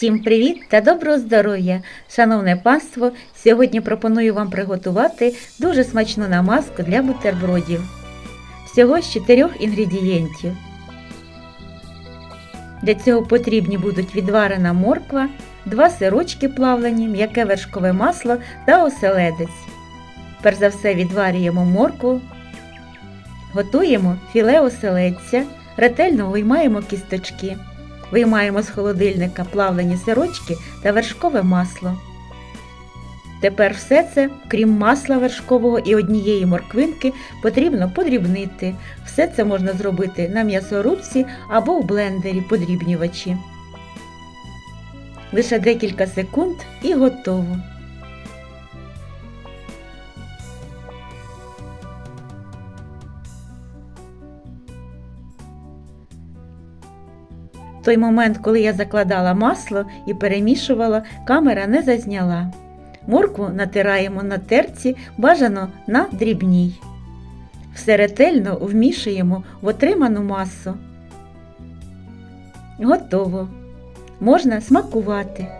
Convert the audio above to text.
Всім привіт та доброго здоров'я! Шановне панство! Сьогодні пропоную вам приготувати дуже смачну намазку для бутербродів. Всього з чотирьох інгредієнтів. Для цього потрібні будуть відварена морква, два сирочки плавлені, м'яке вершкове масло та оселедець. Перш за все відварюємо моркву, готуємо філе оселедця, ретельно виймаємо кісточки. Виймаємо з холодильника плавлені сирочки та вершкове масло. Тепер все це, крім масла вершкового і однієї морквинки, потрібно подрібнити. Все це можна зробити на м'ясорубці або в блендері подрібнювачі. Лише декілька секунд і готово. Той момент, коли я закладала масло і перемішувала, камера не зазняла. Моркву натираємо на терці, бажано на дрібній. Все ретельно вмішуємо в отриману масу. Готово. Можна смакувати.